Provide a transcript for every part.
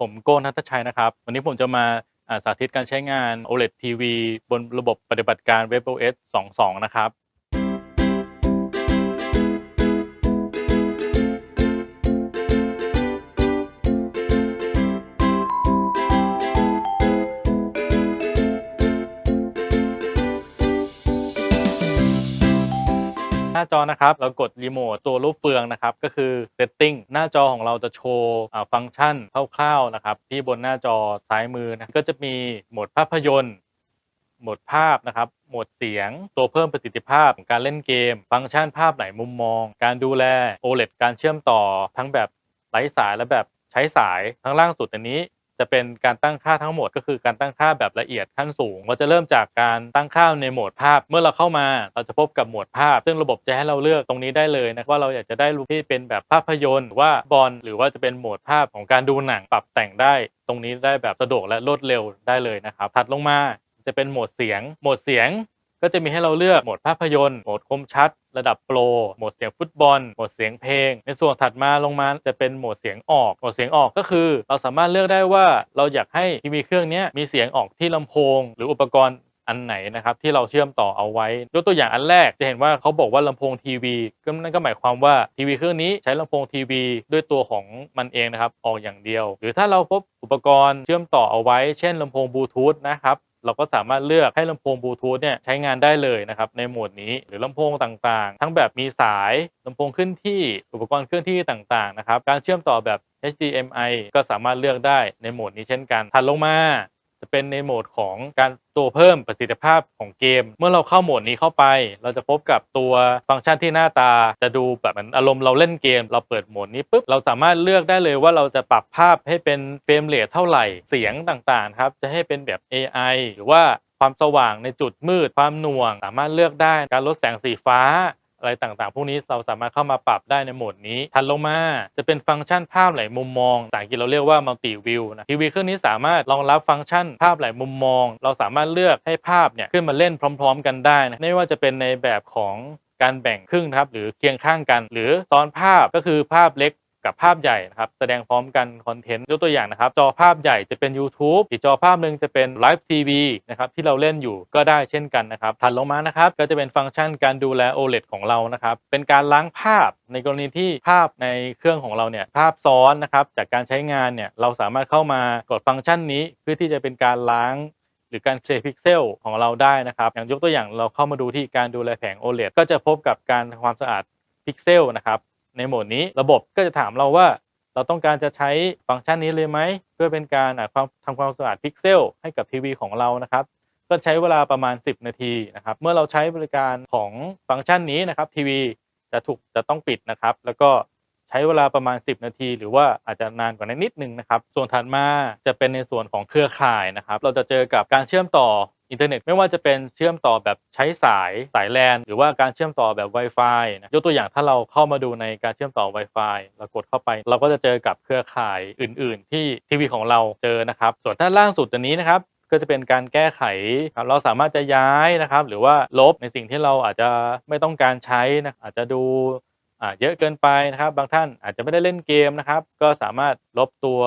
ผมโก้นัทชัยนะครับ วันนี้ผมจะมาอ่าสาธิตการใช้งาน OLED TV บนระบบปฏิบัติการ WebOS 2.2 นะครับ หน้าจอนะครับ เรากดรีโมทตัวรูปเฟืองนะครับ ก็คือ Setting หน้าจอของเราจะโชว์ฟังก์ชันคร่าวๆนะครับ ที่บนหน้าจอซ้ายมือนะก็จะมีโหมดภาพยนตร์ โหมดภาพนะครับโหมดเสียง ตัวเพิ่มประสิทธิภาพการเล่นเกม ฟังก์ชันภาพไหลายมุมมอง การดูแล OLED การเชื่อมต่อทั้งแบบไร้สายและแบบใช้สายทั้งล่างสุดอันนี้ จะเป็นการตั้งค่าทั้งหมดก็คือการตั้งค่าแบบละเอียดขั้นสูงเราจะเริ่มจากการตั้งค่าในโหมดภาพ เมื่อเราเข้ามาเราจะพบกับโหมดภาพ ซึ่งระบบจะให้เราเลือกตรงนี้ได้เลยนะว่าเราอยากจะได้รูปที่เป็นแบบภาพยนตร์หรือว่าบอลหรือว่าจะเป็นโหมดภาพของการดูหนังปรับแต่งได้ ตรงนี้ได้แบบสะดวกและรวดเร็วได้เลยนะครับถัดลงมาจะเป็นโหมดเสียง โหมดเสียง ก็จะมีให้เราเลือกโหมดภาพยนตร์โหมดคมชัด ระดับโปรโหมดเสียงฟุตบอลโหมดเสียงเพลง ในส่วนถัดมาลงมาจะเป็นโหมดเสียงออกโหมดเสียงออกก็คือ เราสามารถเลือกได้ว่าเราอยากให้ทีวีเครื่องนี้มีเสียงออกที่ลำโพง หรืออุปกรณ์อันไหนนะครับที่เราเชื่อมต่อเอาไว้ยกตัวอย่างอันแรกจะเห็นว่าเขาบอกว่าลำโพงทีวีก็นั่นก็หมายความว่าทีวีเครื่องนี้ใช้ลำโพงทีวีด้วยตัวของมันเองนะครับออกอย่างเดียว หรือถ้าเราพบอุปกรณ์เชื่อมต่อเอาไว้ เช่นลำโพงบลูทูธนะครับ เราก็สามารถเลือกให้ลำโพงบลูทูธเนี่ยใช้งานได้เลยนะครับในโหมดนี้หรือลำโพงต่างๆ ทั้งแบบมีสายลำโพงขึ้นที่อุปกรณ์เคลื่อนที่ต่างๆนะครับการเชื่อมต่อแบบ HDMI ก็สามารถเลือกได้ในโหมดนี้เช่นกันถัดลงมา จะเป็นในโหมดของการตัวเพิ่มประสิทธิภาพของเกม เมื่อเราเข้าโหมดนี้เข้าไป เราจะพบกับตัวฟังก์ชันที่หน้าตา จะดูแบบเหมือนอารมณ์เราเล่นเกม เราเปิดโหมดนี้ปุ๊บเราสามารถเลือกได้เลยว่าเราจะปรับภาพให้เป็นเฟรมเรทเท่าไหร่เสียงต่างๆครับจะให้เป็นแบบ AI หรือว่าความสว่างในจุดมืดความหน่วง สามารถเลือกได้การลดแสงสีฟ้า อะไรต่างๆ พวกนี้เราสามารถเข้ามาปรับได้ในโหมดนี้ ถัดลงมาจะเป็นฟังก์ชันภาพหลายมุมมองภาษางกีเราเรียกว่ามัลติวิวนะทีวีเครื่องนี้สามารถรองรับฟังก์ชันภาพหลายมุมมอง เราสามารถเลือกให้ภาพเนี่ยขึ้นมาเล่นพร้อม ๆ กันได้นะไม่ว่าจะเป็นในแบบของการแบ่งครึ่งครับหรือเคียงข้างกัน หรือซ้อนภาพก็คือภาพเล็ก กับภาพใหญ่นะครับแสดงพร้อมกันคอนเทนต์ยกตัวอย่างนะครับ จอภาพใหญ่จะเป็น YouTube อีกจอภาพหนึ่งจะเป็นไลฟ์ทีวีนะครับที่เราเล่นอยู่ก็ได้เช่นกันนะครับถัดลงมานะครับก็จะเป็นฟังก์ชันการดูแล OLED ของเรานะครับเป็นการล้างภาพในกรณีที่ภาพในเครื่องของเราเนี่ยภาพซ้อนนะครับจากการใช้งานเนี่ยเราสามารถเข้ามากดฟังก์ชันนี้เพื่อที่จะเป็นการล้างหรือการเคลียร์พิกเซลของเราได้นะครับ อย่างยกตัวอย่างเราเข้ามาดูที่การดูแลแผง OLED ก็จะพบกับการทำความสะอาดพิกเซลนะครับ ในโหมดนี้ระบบก็จะถามเราว่า เราต้องการจะใช้ฟังก์ชันนี้เลยไหม เพื่อเป็นการทำความสะอาดพิกเซลให้กับทีวีของเรานะครับก็ใช้เวลาประมาณ 10 นาทีนะครับ เมื่อเราใช้บริการของฟังก์ชันนี้นะครับทีวีจะถูกจะต้องปิดนะครับ แล้วก็ใช้เวลาประมาณ 10 นาที หรือว่าอาจจะนานกว่านั้นนิดนึงนะครับ ส่วนถัดมาจะเป็นในส่วนของเครือข่ายนะครับ เราจะเจอกับการเชื่อมต่อ อินเทอร์เน็ตไม่ว่าจะเป็นเชื่อมต่อแบบใช้สายสายแลนหรือว่าการเชื่อมต่อแบบ Wi-Fi นะยกตัวอย่างถ้าเราเข้ามาดูในการเชื่อมต่อ Wi-Fi เรากดเข้าไป เราก็จะเจอกับเครือข่ายอื่น ๆ ที่ทีวีของเราเจอนะครับ ส่วนด้านล่างสุดตัวนี้นะครับก็จะเป็นการแก้ไขครับเราสามารถจะย้ายนะครับ หรือว่าลบในสิ่งที่เราอาจจะไม่ต้องการใช้นะอาจจะดู เยอะเกินไปนะครับ บางท่านอาจจะไม่ได้เล่นเกมนะครับ ก็สามารถลบตัว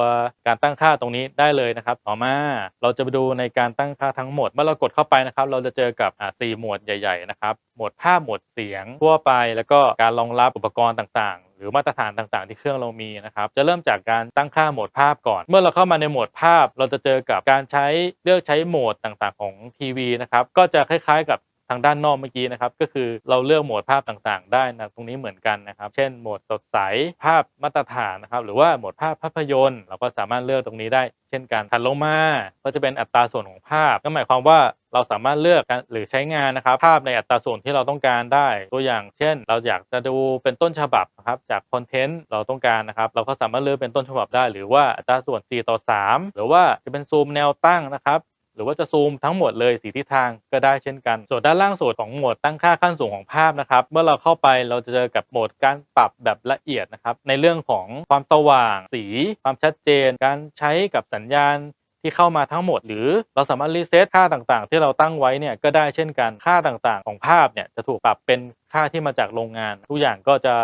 การตั้งค่าตรงนี้ได้เลยนะครับ ต่อมาเราจะไปดูในการตั้งค่าทั้งหมด เมื่อเรากดเข้าไปนะครับ เราจะเจอกับสี่หมวดใหญ่ ๆ นะครับ หมวดภาพหมวดเสียงทั่วไป แล้วก็การรองรับอุปกรณ์ต่างๆ หรือมาตรฐานต่างๆ ที่เครื่องเรามีนะครับ จะเริ่มจากการตั้งค่าโหมดภาพก่อน เมื่อเราเข้ามาในโหมดภาพ เราจะเจอกับการใช้เลือกใช้โหมดต่างๆ ของทีวีนะครับ ก็จะคล้ายๆ กับ ทางด้านนอกเมื่อกี้นะครับก็คือเราเลือกโหมดภาพต่างๆ ได้นะตรงนี้เหมือนกันนะครับ เช่นโหมดสดใสภาพมาตรฐานนะครับ หรือว่าโหมดภาพภาพยนตร์ เราก็สามารถเลือกตรงนี้ได้ เช่นกันถัดลงมาก็จะเป็นอัตราส่วนของภาพ ก็หมายความว่าเราสามารถเลือกหรือใช้งานนะครับ ภาพในอัตราส่วนที่เราต้องการได้ ตัวอย่างเช่น เราอยากจะดูเป็นต้นฉบับนะครับจากคอนเทนต์เราต้องการนะครับเราก็สามารถเลือกเป็นต้นฉบับได้ หรือว่าอัตราส่วน4ต่อ3หรือว่าจะเป็นซูมแนวตั้งนะครับ รือว่าจะซูมทั้งหมดเลยสีทิศทางก็ได้เช่นกัน ส่วนด้านล่างสุดของโหมดตั้งค่าขั้นสูงของภาพนะครับ เมื่อเราเข้าไปเราจะเจอกับโหมดการปรับแบบละเอียดนะครับ ในเรื่องของความสว่าง สี ความชัดเจน การใช้กับสัญญาณที่เข้ามาทั้งหมด หรือเราสามารถรีเซ็ตค่าต่างๆ ที่เราตั้งไว้เนี่ยก็ได้เช่นกันค่าต่างๆ ของภาพเนี่ยจะถูกปรับเป็นค่าที่มาจากโรงงาน ทุกอย่างก็จะ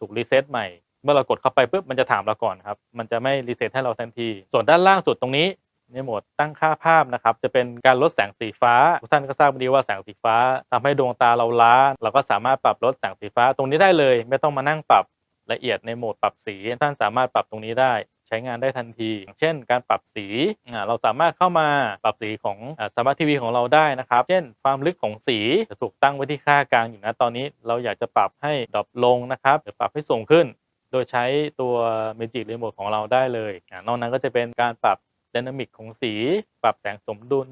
ถูกรีเซ็ตใหม่เมื่อเรากดเข้าไปปุ๊บมันจะถามเราก่อนครับ มันจะไม่รีเซ็ตให้เราทันที ส่วนด้านล่างสุดตรงนี้ ในโหมดตั้งค่าภาพนะครับจะเป็นการลดแสงสีฟ้าทุกท่านก็ทราบดีว่าแสงสีฟ้าทำให้ดวงตาเราล้า เราก็สามารถปรับลดแสงสีฟ้าตรงนี้ได้เลย ไม่ต้องมานั่งปรับละเอียดในโหมดปรับสี ท่านสามารถปรับตรงนี้ได้ใช้งานได้ทันที เช่น การปรับสี เราสามารถเข้ามาปรับสีของสมาร์ททีวีของเราได้นะครับ เช่น ความลึกของสีจะถูกตั้งไว้ที่ค่ากลางอยู่นะตอนนี้ เราอยากจะปรับให้ดรอปลงนะครับหรือปรับให้สูงขึ้น โดยใช้ตัว Magic Remote ของเราได้เลยอ่านอกนั้นก็จะเป็นการปรับ d y นามิกของสี ปรับแสงสมดุล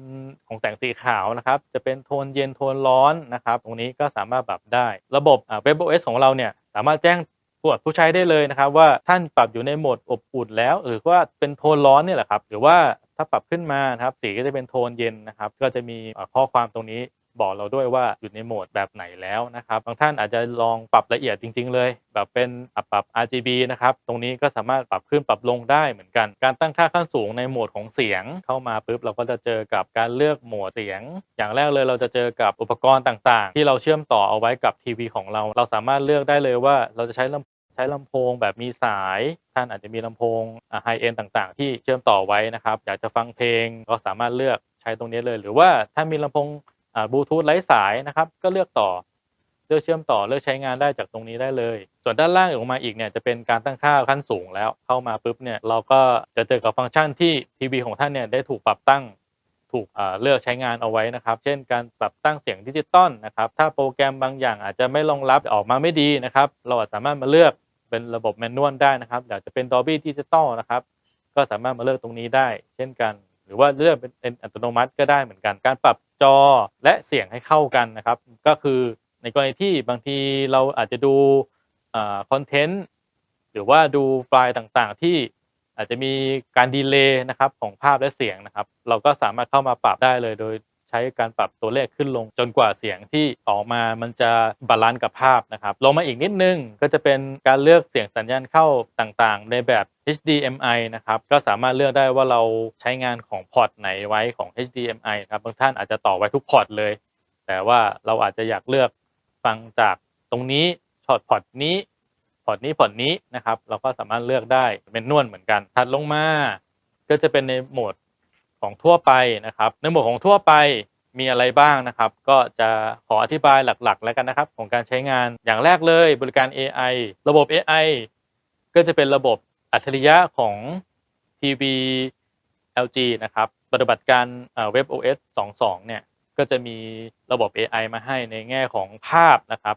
ของแสงสีขาวนะครับ จะเป็นโทนเย็นโทนร้อนนะครับ ตรงนี้ก็สามารถปรับได้ ระบบเว็บ OS ของเราเนี่ยสามารถแจ้งผู้ผู้ใช้ได้เลยนะครับ ว่าท่านปรับอยู่ในโหมดอบอุ่นแล้วหรือว่าเป็นโทนร้อนเนี่ยแหละครับ หรือว่าถ้าปรับขึ้นมานะครับสีก็จะเป็นโทนเย็นนะครับ ก็จะมีข้อความตรงนี้ บอกเราด้วยว่าอยู่ในโหมดแบบไหนแล้วนะครับ บางท่านอาจจะลองปรับละเอียดจริง ๆ เลย แบบเป็นปรับ RGB นะครับ ตรงนี้ก็สามารถปรับขึ้นปรับลงได้เหมือนกัน การตั้งค่าขั้นสูงในโหมดของเสียง เข้ามาปุ๊บเราก็จะเจอกับการเลือกโหมดเสียง อย่างแรกเลยเราจะเจอกับอุปกรณ์ต่างๆ ที่เราเชื่อมต่อเอาไว้กับทีวีของเรา เราสามารถเลือกได้เลยว่าเราจะใช้ลำใช้ลำโพงแบบมีสาย ท่านอาจจะมีลำโพงไฮเอ็นต่างๆ ที่เชื่อมต่อไว้นะครับ อยากจะฟังเพลงก็สามารถเลือกใช้ตรงนี้เลย หรือว่าถ้ามีลำโพง บลูทูธไร้สายนะครับ ก็เลือกต่อเลือกเชื่อมต่อเลือกใช้งานได้จากตรงนี้ได้เลย ส่วนด้านล่างออกมาอีกเนี่ยจะเป็นการตั้งค่าขั้นสูงแล้วเข้ามาปุ๊บเนี่ยเราก็จะเจอกับฟังก์ชันที่ทีวีของท่านเนี่ยได้ถูกปรับตั้งถูกเลือกใช้งานเอาไว้นะครับ เช่น การปรับตั้งเสียงดิจิตอลนะครับ ถ้าโปรแกรมบางอย่างอาจจะไม่รองรับออกมาไม่ดีนะครับ เราสามารถมาเลือกเป็นระบบแมนนวลได้นะครับอยากจะเป็น Dolby Digital นะครับ ก็สามารถมาเลือกตรงนี้ได้ เช่นกัน หรือว่าเลือกเป็นอัตโนมัติก็ได้เหมือนกัน การปรับ จอและเสียงให้เข้ากันนะครับ ก็คือในกรณีที่บางทีเราอาจจะดูคอนเทนต์หรือว่าดูไฟล์ต่างๆ ที่อาจจะมีการดีเลย์นะครับของภาพและเสียงนะครับ เราก็สามารถเข้ามาปรับได้เลยโดยใช้การปรับตัวเลขขึ้นลงจนกว่าเสียงที่ออกมามันจะบาลานซ์กับภาพนะครับ ลงมาอีกนิดนึงก็จะเป็นการเลือกเสียงสัญญาณเข้าต่างๆ ในแบบ HDMI นะครับก็สามารถเลือกได้ว่าเราใช้งานของพอร์ตไหนไว้ของ HDMI ครับบางท่านอาจจะต่อไว้ทุกพอร์ตเลย แต่ว่าเราอาจจะอยากเลือกฟังจากตรงนี้ช็อตพอร์ตนี้พอร์ตนี้พอร์ตนี้นะครับ เราก็สามารถเลือกได้เป็นนวลเหมือนกันถัดลงมา ก็จะเป็นในโหมดของทั่วไปนะครับ ในโหมดของทั่วไปมีอะไรบ้างนะครับ ก็จะขออธิบายหลักๆ แล้วกันนะครับ ของการใช้งานอย่างแรกเลยบริการ AI ระบบ AI ก็จะเป็นระบบ อัจฉริยะของทีวี LG นะครับปฏิบัติการเว็บ OS 22 เนี่ย ก็จะมีระบบ AI มาให้ในแง่ของภาพนะครับ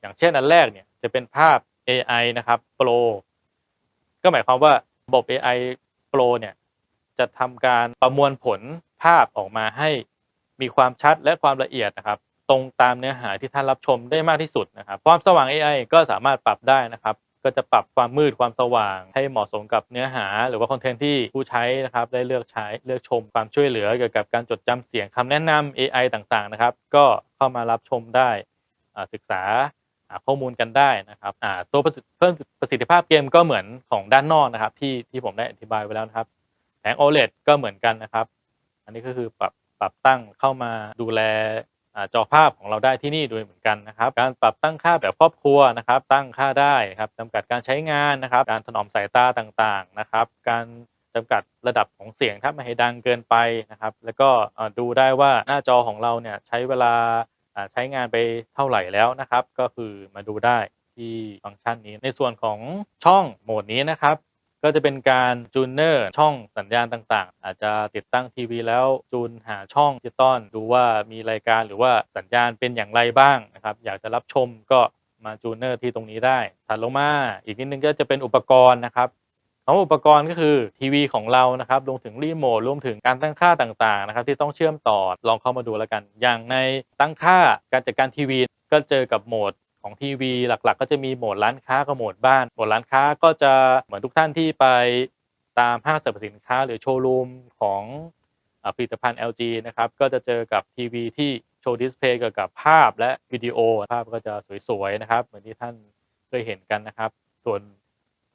อย่างเช่นอันแรกเนี่ยจะเป็นภาพ AI นะครับ Pro ก็หมายความว่าระบบ AI Pro เนี่ยจะทำการประมวลผลภาพออกมาให้มีความชัดและความละเอียดนะครับ ตรงตามเนื้อหาที่ท่านรับชมได้มากที่สุดนะครับ ความสว่าง AI ก็สามารถปรับได้นะครับ ก็จะปรับความมืดความสว่างให้เหมาะสมกับเนื้อหา หรือว่าคอนเทนต์ที่ผู้ใช้นะครับได้เลือกใช้เลือกชมความช่วยเหลือเกี่ยวกับการจดจำเสียงคำแนะนำ AI ต่างๆนะครับ ก็เข้ามารับชมได้ศึกษาข้อมูลกันได้นะครับตัวเพิ่มประสิทธิภาพเกมก็เหมือนของด้านนอกนะครับ ที่ที่ผมได้อธิบายไว้แล้วนะครับแผง OLED ก็เหมือนกันนะครับ อันนี้ก็คือปรับปรับตั้งเข้ามาดูแล จอภาพของเราได้ที่นี่ด้วยเหมือนกันนะครับ การปรับตั้งค่าแบบครอบครัวนะครับ ตั้งค่าได้ครับจำกัดการใช้งานนะครับ การถนอมสายตาต่างๆนะครับ การจำกัดระดับของเสียงถ้าไม่ให้ดังเกินไปนะครับ แล้วก็ดูได้ว่าหน้าจอของเราเนี่ยใช้เวลาใช้งานไปเท่าไหร่แล้วนะครับ ก็คือมาดูได้ที่ฟังก์ชันนี้ในส่วนของช่องโหมดนี้นะครับ ก็จะเป็นการจูนเนอร์ช่องสัญญาณต่างๆ อาจจะติดตั้งทีวีแล้วจูนหาช่องดิจิตอลดูว่ามีรายการหรือว่าสัญญาณเป็นอย่างไรบ้างนะครับอยากจะรับชมก็มาจูนเนอร์ที่ตรงนี้ได้ถัดลงมาอีกนิดนึงก็จะเป็นอุปกรณ์นะครับคำอุปกรณ์ก็คือทีวีของเรานะครับรวมถึงรีโมทรวมถึงการตั้งค่าต่างๆนะครับที่ต้องเชื่อมต่อลองเข้ามาดูแล้วกัน อย่างในตั้งค่าการจัดการทีวี ก็เจอกับโหมด ของทีวีหลักๆ ก็จะมีโหมดร้านค้ากับโหมดบ้านโหมดร้านค้าก็จะเหมือนทุกท่านที่ไปตามห้างสรรพสินค้า หรือโชว์รูมของผลิตภัณฑ์ LG นะครับก็จะเจอกับทีวีที่โชว์ดิสเพย์เกี่ยวกับภาพและวิดีโอภาพก็จะสวยๆนะครับ เหมือนที่ท่านเคยเห็นกันนะครับ ส่วน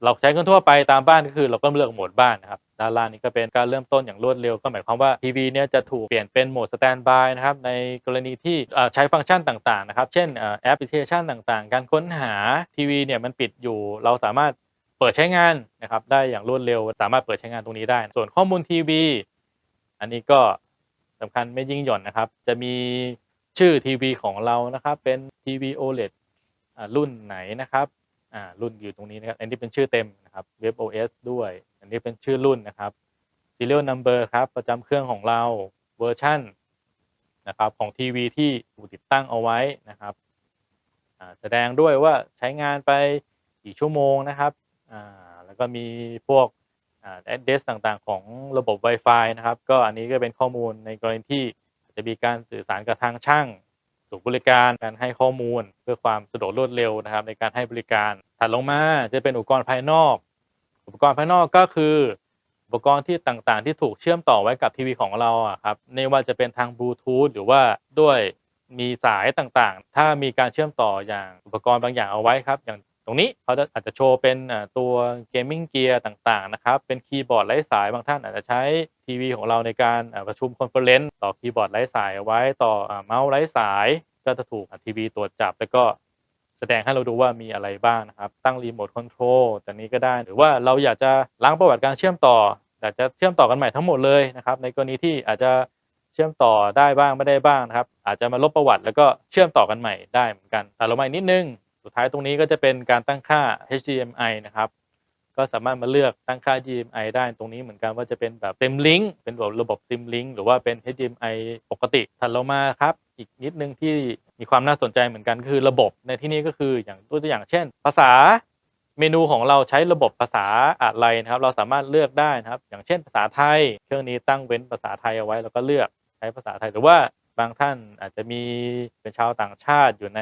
เราใช้กันทั่วไปตามบ้านก็คือเราก็เลือกโหมดบ้านนะครับด้านล่างนี้ก็เป็นการเริ่มต้นอย่างรวดเร็วก็หมายความว่าทีวีเนี่ยจะถูกเปลี่ยนเป็นโหมดสแตนบายนะครับในกรณีที่ใช้ฟังก์ชันต่างๆนะครับ เช่นแอปพลิเคชันต่างๆ การค้นหาทีวีเนี่ยมันปิดอยู่ เราสามารถเปิดใช้งานนะครับได้อย่างรวดเร็วสามารถเปิดใช้งานตรงนี้ได้ ส่วนข้อมูลทีวี อันนี้ก็สำคัญไม่ยิ่งหย่อนนะครับ จะมีชื่อทีวีของเรานะครับเป็นทีวี OLED อ่ารุ่นไหนนะครับ อ่ารุ่นอยู่ตรงนี้นะครับอันนี้เป็นชื่อเต็มนะครับ Web OS ด้วย อันนี้เป็นชื่อรุ่นนะครับ serial number ครับ ประจำเครื่องของเราเวอร์ชันนะครับของทีวีที่ถูกติดตั้งเอาไว้นะครับแสดงด้วยว่าใช้งานไปกี่ชั่วโมงนะครับแล้วก็มีพวกอ่า address ต่างๆ ของระบบ Wi-Fi นะครับ ก็อันนี้ก็เป็นข้อมูลในกรณีที่อาจจะมีการสื่อสารกับทางช่าง ศูนย์บริการการให้ข้อมูล เพื่อความสะดวกรวดเร็วนะครับ ในการให้บริการถัดลงมาจะเป็นอุปกรณ์ภายนอก อุปกรณ์ภายนอกก็คือ อุปกรณ์ที่ต่างๆ ที่ถูกเชื่อมต่อไว้กับทีวีของเราครับไม่ว่าจะเป็นทางบลูทูธหรือว่าด้วยมีสายต่างๆ ถ้ามีการเชื่อมต่ออย่างอุปกรณ์บางอย่างเอาไว้ครับ อย่าง รงนี้เขาจะอาจจะโชว์เป็นตัวเกมมิ่งเกียร์ต่างๆนะครับ เป็นคีย์บอร์ดไร้สายบางท่านอาจจะใช้ทีวีของเราในการประชุมคอนเฟอเรนซ์ต่อคีย์บอร์ดไร้สายเอาไว้ต่อเมาส์ไร้สาย ก็จะถูกทีวีตรวจจับ แล้วก็แสดงให้เราดูว่ามีอะไรบ้างนะครับ ตั้งรีโมทคอนโทรลจากนี้ก็ได้ หรือว่าเราอยากจะล้างประวัติการเชื่อมต่ออยากจะเชื่อมต่อกันใหม่ทั้งหมดเลยนะครับ ในกรณีที่อาจจะเชื่อมต่อได้บ้างไม่ได้บ้างนะครับ อาจจะมาลบประวัติแล้วก็เชื่อมต่อกันใหม่ได้เหมือนกันแต่เรามาอีกนิดนึง สุดท้ายตรงนี้ก็จะเป็นการตั้งค่า HDMI นะครับ ก็สามารถมาเลือกตั้งค่า HDMI ได้ตรงนี้เหมือนกันว่าจะเป็นแบบเต็มลิงก์เป็นแบบระบบซิมลิงก์หรือว่าเป็น HDMI ปกติถัดลงมาครับ อีกนิดนึงที่มีความน่าสนใจเหมือนกันคือระบบในที่นี้ก็คืออย่างตัวอย่างเช่น ภาษาเมนูของเราใช้ระบบภาษาอะไรนะครับ เราสามารถเลือกได้นะครับ อย่างเช่นภาษาไทย เครื่องนี้ตั้งเว้นภาษาไทยเอาไว้แล้วก็เลือกใช้ภาษาไทยหรือว่าบางท่านอาจจะมีเป็นชาวต่างชาติอยู่ใน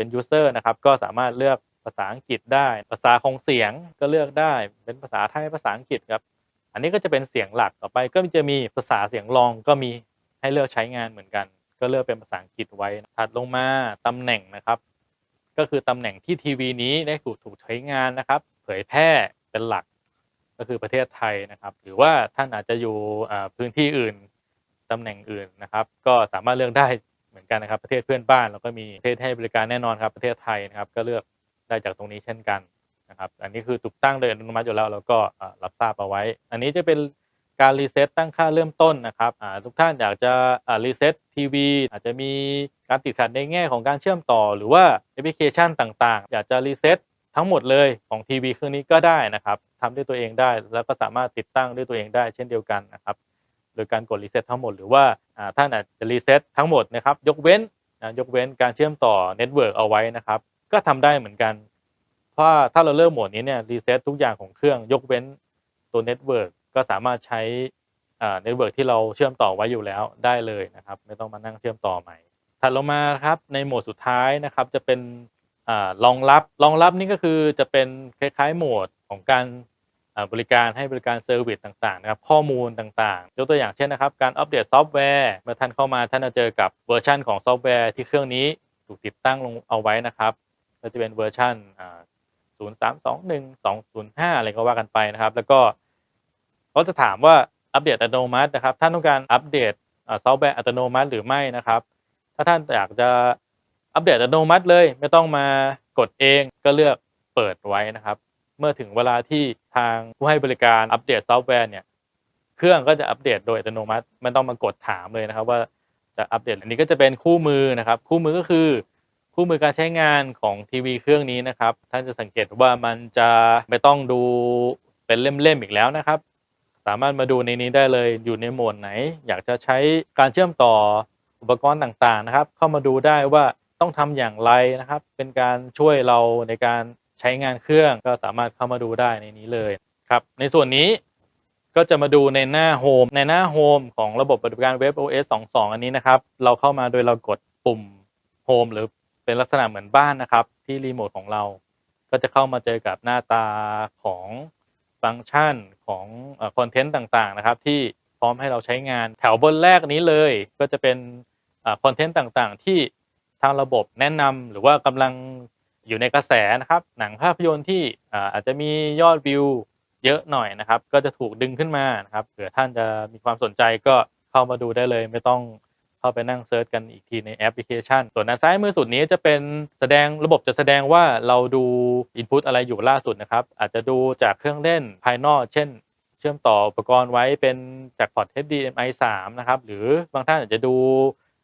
เป็นยูเซอร์นะครับก็สามารถเลือกภาษาอังกฤษได้ ภาษาของเสียงก็เลือกได้ เป็นภาษาไทยภาษาอังกฤษครับ อันนี้ก็จะเป็นเสียงหลักต่อไป ก็จะมีภาษาเสียงรองก็มีให้เลือกใช้งานเหมือนกัน ก็เลือกเป็นภาษาอังกฤษไว้ ถัดลงมาตำแหน่งนะครับ ก็คือตำแหน่งที่ทีวีนี้ได้ถูกถูกใช้งานนะครับ เผยแพร่เป็นหลักก็คือประเทศไทยนะครับ หรือว่าท่านอาจจะอยู่พื้นที่อื่นตำแหน่งอื่นนะครับ ก็สามารถเลือกได้ เหมือนกันนะครับ ประเทศเพื่อนบ้านเราก็มีประเทศให้บริการแน่นอนครับ ประเทศไทยนะครับ ก็เลือกได้จากตรงนี้เช่นกันนะครับ อันนี้คือถูกตั้งโดยอัตโนมัติอยู่แล้วเราก็รับทราบเอาไว้ อันนี้จะเป็นการรีเซ็ตตั้งค่าเริ่มต้นนะครับทุกท่านอยากจะรีเซ็ตทีวีอาจจะมีการติดขัดในแง่ของการเชื่อมต่อ หรือว่าแอปพลิเคชันต่างๆ อยากจะรีเซ็ตทั้งหมดเลยของทีวีเครื่องนี้ก็ได้นะครับทำด้วยตัวเองได้ แล้วก็สามารถติดตั้งด้วยตัวเองได้เช่นเดียวกันนะครับ ดยการกดรีเซ็ตทั้งหมดหรือว่าอ่าท่านอาจจะรีเซ็ตทั้งหมดนะครับยกเว้นนะยกเว้นการเชื่อมต่อเน็ตเวิร์กเอาไว้นะครับ ก็ทำได้เหมือนกันเพราะถ้าเราเริ่มโหมดนี้เนี่ยรีเซ็ตทุกอย่างของเครื่องยกเว้นตัวเน็ตเวิร์กก็สามารถใช้เน็ตเวิร์กที่เราเชื่อมต่อไว้อยู่แล้วได้เลยนะครับ ไม่ต้องมานั่งเชื่อมต่อใหม่ถัดลงมาครับในโหมดสุดท้ายนะครับจะเป็นรองรับรองรับนี่ก็คือจะเป็นคล้ายๆโหมดของการ บริการให้บริการเซอร์วิสต่างๆนะครับข้อมูลต่างๆ ยกตัวอย่างเช่นนะครับ การอัปเดตซอฟต์แวร์เมื่อท่านเข้ามาท่านจะเจอกับเวอร์ชันของซอฟต์แวร์ที่เครื่องนี้ถูกติดตั้งลงเอาไว้นะครับก็จะเป็นเวอร์ชัน0321 205 อะไรก็ว่ากันไปนะครับ แล้วก็เขาจะถามว่าอัปเดตอัตโนมัตินะครับ ท่านต้องการอัปเดตซอฟต์แวร์อัตโนมัติหรือไม่นะครับ ถ้าท่านอยากจะอัปเดตอัตโนมัติเลย ไม่ต้องมากดเองก็เลือกเปิดไว้นะครับ เมื่อถึงเวลาที่ทางผู้ให้บริการอัปเดตซอฟต์แวร์เนี่ยเครื่องก็จะอัปเดตโดยอัตโนมัติไม่ต้องมากดถามเลยนะครับ ว่าจะอัปเดตอันนี้ก็จะเป็นคู่มือนะครับ คู่มือก็คือ คู่มือการใช้งานของทีวีเครื่องนี้นะครับ ท่านจะสังเกตว่ามันจะไม่ต้องดูเป็นเล่มๆอีกแล้วนะครับ สามารถมาดูในนี้ได้เลยอยู่ในโหมดไหน อยากจะใช้การเชื่อมต่ออุปกรณ์ต่างๆนะครับ เข้ามาดูได้ว่าต้องทำอย่างไรนะครับ เป็นการช่วยเราในการ ใช้งานเครื่องก็สามารถเข้ามาดูได้ในนี้เลยครับในส่วนนี้ก็จะมาดูในหน้าโฮมในหน้าโฮมของระบบปฏิบัติการเว็บ OS 2.2 อันนี้นะครับ เราเข้ามาโดยเรากดปุ่มโฮมหรือเป็นลักษณะเหมือนบ้านนะครับ ที่รีโมทของเรา ก็จะเข้ามาเจอกับหน้าตาของฟังก์ชันของคอนเทนต์ต่างๆนะครับ ที่พร้อมให้เราใช้งานแถวบนแรกนี้เลย ก็จะเป็นคอนเทนต์ต่างๆ ที่ทางระบบแนะนำหรือว่ากำลัง อยู่ในกระแสนะครับ หนังภาพยนตร์ที่อาอาจจะมียอดวิวเยอะหน่อยนะครับ ก็จะถูกดึงขึ้นมานะครับเผื่อท่านจะมีความสนใจก็เข้ามาดูได้เลย ไม่ต้องเข้าไปนั่งเซิร์ชกันอีกทีในแอปพลิเคชัน ส่วนด้านซ้ายมือสุดนี้จะเป็นแสดงระบบจะแสดงว่าเราดูอินพุตอะไรอยู่ล่าสุดนะครับ อาจจะดูจากเครื่องเล่นภายนอก เช่น เชื่อมต่ออุปกรณ์ไว้เป็นจากพอร์ต HDMI 3 นะครับ หรือบางท่านอาจจะดู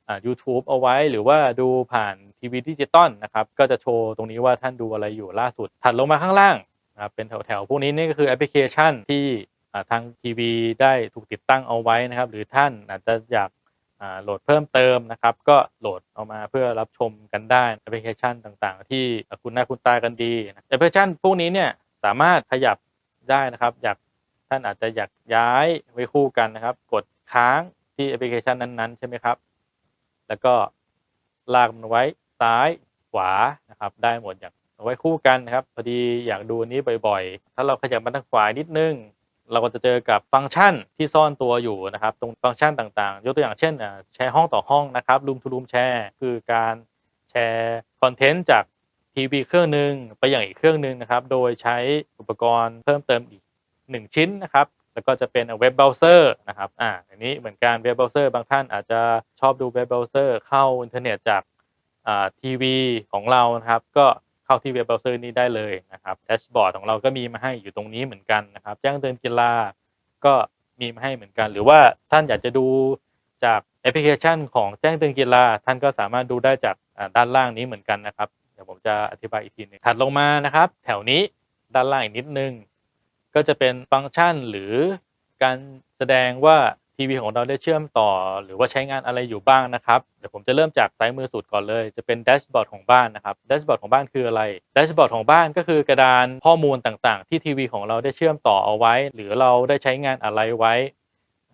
อ่า YouTube เอาไว้ หรือว่าดูผ่านทีวีดิจิตอลนะครับก็จะโชว์ตรงนี้ว่าท่านดูอะไรอยู่ล่าสุด ถัดลงมาข้างล่างนะครับเป็นแถวๆ พวกนี้นี่ก็คือแอปพลิเคชันที่ทางทีวีได้ถูกติดตั้งเอาไว้นะครับ หรือท่านอาจจะอยากโหลดเพิ่มเติมนะครับ ก็โหลดเอามาเพื่อรับชมกันได้แอปพลิเคชันต่างๆ ที่คุณหน้าคุณตากันดีแอปพลิเคชันพวกนี้เนี่ยสามารถขยับได้นะครับ อยากท่านอาจจะอยากย้ายไว้คู่กันนะครับ กดค้างที่แอปพลิเคชันนั้นๆใช่ไหมครับ แล้วก็ลากมันไว้ซ้ายขวานะครับ ได้หมดอย่ากเอาไว้คู่กันนะครับ พอดีอยากดูอันนี้บ่อยๆ ถ้าเราขยับมาทางขวานิดนึง เราก็จะเจอกับฟังก์ชันที่ซ่อนตัวอยู่นะครับ ตรงฟังก์ชันต่างๆ ยกตัวอย่างเช่นแชร์ห้องต่อห้องนะครับรูมทูรูมแชร์คือการแชร์คอนเทนต์จากทีวีเครื่องหนึ่งไปอย่างอีกเครื่องหนึ่งนะครับ โดยใช้อุปกรณ์เพิ่มเติมอีก 1 ชิ้นนะครับ แล้วก็จะเป็นเว็บเบราว์เซอร์นะครับอ่าอันนี้เหมือนกันเว็บเบราว์เซอร์บางท่านอาจจะชอบดูเว็บเบราว์เซอร์เข้าอินเทอร์เน็ตจากอ่าทีวีของเรานะครับ ก็เข้าที่เว็บเบราว์เซอร์นี้ได้เลยนะครับแดชบอร์ดของเราก็มีมาให้อยู่ตรงนี้เหมือนกันนะครับแจ้งเตือนกีฬาก็มีมาให้เหมือนกัน หรือว่าท่านอยากจะดูจากแอปพลิเคชันของแจ้งเตือนกีฬาท่านก็สามารถดูได้จากด้านล่างนี้เหมือนกันนะครับ เดี๋ยวผมจะอธิบายอีกทีหนึงถัดลงมานะครับ แถวนี้ด้านล่างอีกนิดนึง ก็จะเป็นฟังก์ชันหรือการแสดงว่าทีวีของเราได้เชื่อมต่อ หรือว่าใช้งานอะไรอยู่บ้างนะครับ เดี๋ยวผมจะเริ่มจากซ้ายมือสุดก่อนเลย จะเป็นแดชบอร์ดของบ้านนะครับแดชบอร์ดของบ้านคืออะไรแดชบอร์ดของบ้านก็คือกระดานข้อมูลต่างๆ ที่ทีวีของเราได้เชื่อมต่อเอาไว้ หรือเราได้ใช้งานอะไรไว้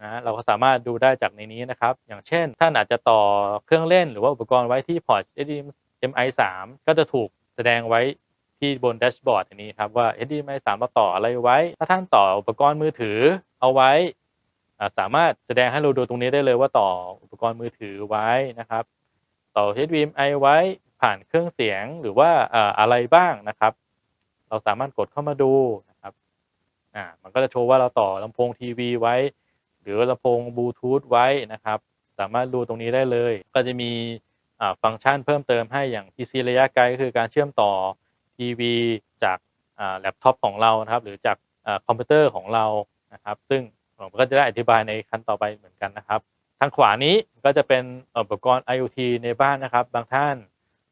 นะเราก็สามารถดูได้จากในนี้นะครับ อย่างเช่น ท่านอาจจะต่อเครื่องเล่นหรือว่าอุปกรณ์ไว้ที่พอร์ต HDMI 3ก็จะถูกแสดงไว้ ที่บนแดชบอร์ดอันนี้ครับว่า HDMI 3เราต่ออะไรไว้ ถ้าท่านต่ออุปกรณ์มือถือเอาไว้ สามารถแสดงให้เราดูตรงนี้ได้เลยว่าต่ออุปกรณ์มือถือไว้นะครับ ต่อ HDMI ไว้ผ่านเครื่องเสียงหรือว่าอะไรบ้างนะครับ เราสามารถกดเข้ามาดูนะครับอ่ามันก็จะโชว์ว่าเราต่อลำโพงทีวีไว้ หรือลำโพงบลูทูธไว้นะครับ สามารถดูตรงนี้ได้เลย ก็จะมีฟังก์ชันเพิ่มเติมให้อย่าง PC ระยะไกลก็คือการเชื่อมต่อ ทีวี จากแล็ปท็อปของเรานะครับ หรือจากคอมพิวเตอร์ของเรานะครับ ซึ่งผมก็จะได้อธิบายในขั้นต่อไปเหมือนกันนะครับ ทางขวานี้ก็จะเป็นอุปกรณ์ IoT ในบ้านนะครับ บางท่าน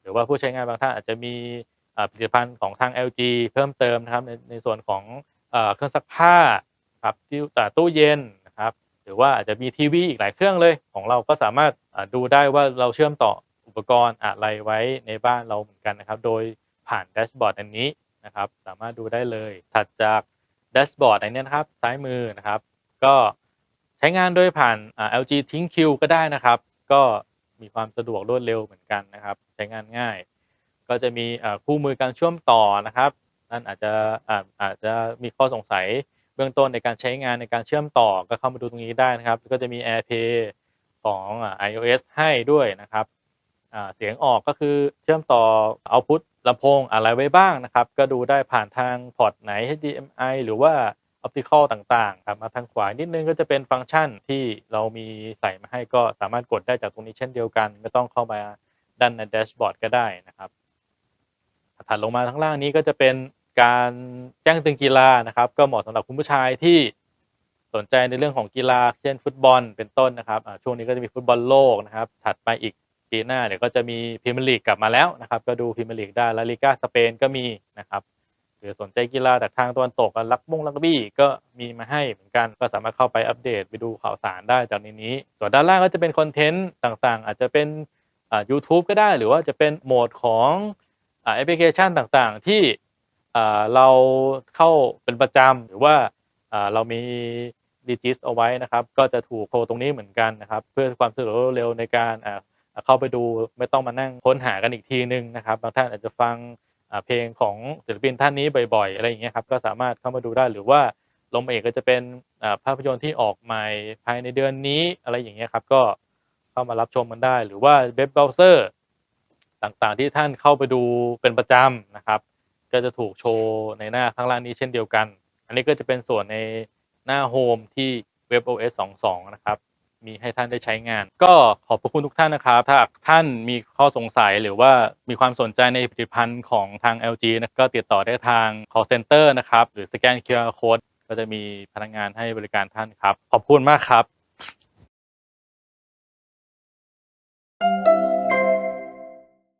หรือว่าผู้ใช้งานบางท่านอาจจะมีผลิตภัณฑ์ของทาง LG เพิ่มเติมนะครับ ในในส่วนของเอ่อเครื่องซักผ้าครับที่อ่ตู้เย็นนะครับหรือว่าอาจจะมีทีวีอีกหลายเครื่องเลยของเราก็สามารถดูได้ว่าเราเชื่อมต่ออุปกรณ์อะไรไว้ในบ้านเราเหมือนกันนะครับ โดย ผ่านแดชบอร์ดอันนี้นะครับ สามารถดูได้เลย ถัดจากแดชบอร์ดอันนี้นะครับ ซ้ายมือนะครับ ก็ใช้งานโดยผ่าน LG ทิ้งคิวก็ได้นะครับ ก็มีความสะดวกรวดเร็วเหมือนกันนะครับ ใช้งานง่าย ก็จะมีคู่มือการเชื่อมต่อนะครับนั่นอาจจะอาอาจจะมีข้อสงสัยเบื้องต้นในการใช้งานในการเชื่อมต่อก็เข้ามาดูตรงนี้ได้นะครับ ก็จะมี AirPlay ของ iOS ให้ด้วยนะครับเสียงออกก็คือเชื่อมต่อเอาพุท ลำโพงอะไรไว้บ้างนะครับ ก็ดูได้ผ่านทางพอร์ตไหน HDMI หรือว่า Optical ต่างๆครับมาทางขวานิดนึงก็จะเป็นฟังก์ชันที่เรามีใส่มาให้ก็สามารถกดได้จากตรงนี้เช่นเดียวกัน ไม่ต้องเข้ามาด้านในแดชบอร์ดก็ได้นะครับถัดลงมาข้างล่างนี้ก็จะเป็นการแจ้งเตือนกีฬานะครับ ก็เหมาะสำหรับคุณผู้ชายที่สนใจในเรื่องของกีฬาเช่นฟุตบอลเป็นต้นนะครับช่วงนี้ก็จะมีฟุตบอลโลกนะครับ ถัดไปอีก ปีหน้าเดี๋ยวก็จะมีพรีเมียร์ลีกกลับมาแล้วนะครับก็ดูพรีเมียร์ลีกได้ลาลิก้าสเปนก็มีนะครับหรือสนใจกีฬาจากทางตะวันตกลักบุ้งลักบี้ก็มีมาให้เหมือนกันก็สามารถเข้าไปอัปเดตไปดูข่าวสารได้จากในนี้ ส่วนด้านล่างก็จะเป็นคอนเทนต์ต่างๆ อาจจะเป็นอ่า YouTube ก็ได้หรือว่าจะเป็นโหมดของอ่าแอปพลิเคชันต่างๆ ที่อ่าเราเข้าเป็นประจำหรือว่าอ่าเรามีดีจิสเอาไว้นะครับ ก็จะถูกโชว์ตรงนี้เหมือนกันนะครับ เพื่อความสะดวกรวดเร็วในการอ่า เข้าไปดูไม่ต้องมานั่งค้นหากันอีกทีนึงนะครับบางท่านอาจจะฟังเพลงของศิลปินท่านนี้บ่อยๆ อะไรอย่างเงี้ยครับก็สามารถเข้ามาดูได้หรือว่าลมเอกก็จะเป็นภาพยนตร์ที่ออกใหม่ภายในเดือนนี้อะไรอย่างเงี้ยครับก็เข้ามารับชมกันได้ หรือว่าเว็บเบราว์เซอร์ต่างๆที่ท่านเข้าไปดูเป็นประจำนะครับ ก็จะถูกโชว์ในหน้าข้างล่างนี้เช่นเดียวกัน อันนี้ก็จะเป็นส่วนในหน้าโฮมที่ WebOS 22 นะครับ มีให้ท่านได้ใช้งาน ก็ขอบพระคุณทุกท่านนะครับ ถ้าท่านมีข้อสงสัยหรือว่ามีความสนใจในผลิตภัณฑ์ของทาง LG นะก็ติดต่อได้ทาง call center นะครับ หรือสแกน QR code ก็จะมีพนักงานให้บริการท่านครับ ขอบคุณมากครับ thank you